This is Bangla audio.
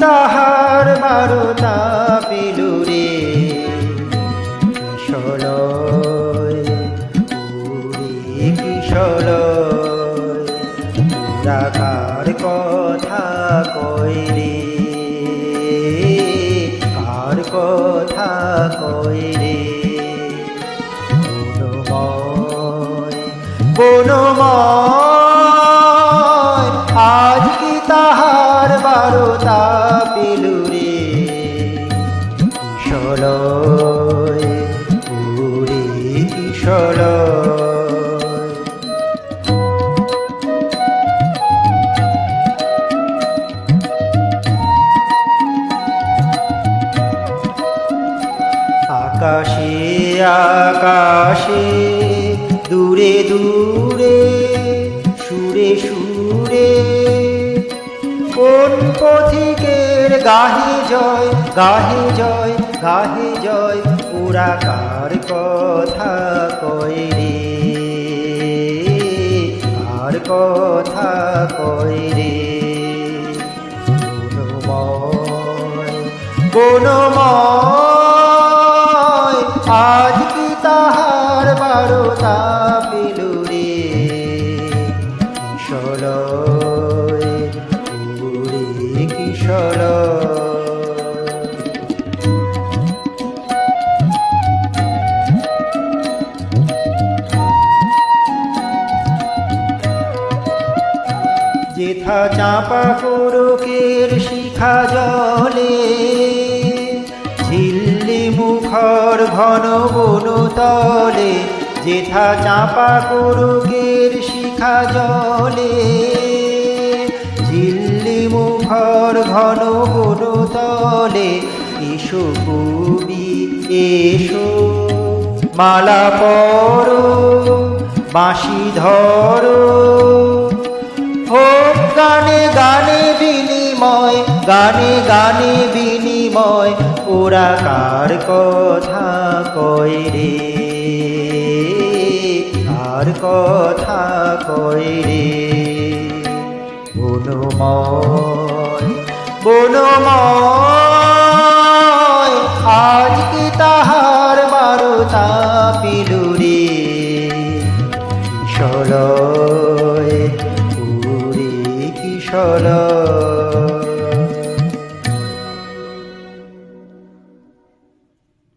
তাহার বারতা পেলু রে? কিশলয়, উড়ে কিশলয় পুরাকার কথা কই রে কার কথা কই রে বনময় বনময় আকাশে আকাশে, দূরে দূরে, সুরে সুরে। কোন পথিকের গাহে জয় গাহে জয় গাহে জয় পুরা কার কথা কয় রে। কার কথা কয় রে। বনময় আজ কি তাহার বারতা পেলু রে কিশলয় উড়ে কিশলয় যেথা চাপা কুরুকের শিখা জলে মুখর ঘন বনু তলে যেথা চাপা কুরুকের শিখা জলে। ঝিল্লি মুখর ঘন বনু তলে এসো কবি, এসো। মালা পরো, বাঁশি ধরো। হোক গানে গানে বিনিময়, গানে গানে বিনিময় ওরা কার কথা কয় রে? কার কথা কয় রে? বনময় আজ কি তাহার বারতা পিলু রে। কিশলয়, উড়ে কিশলয়।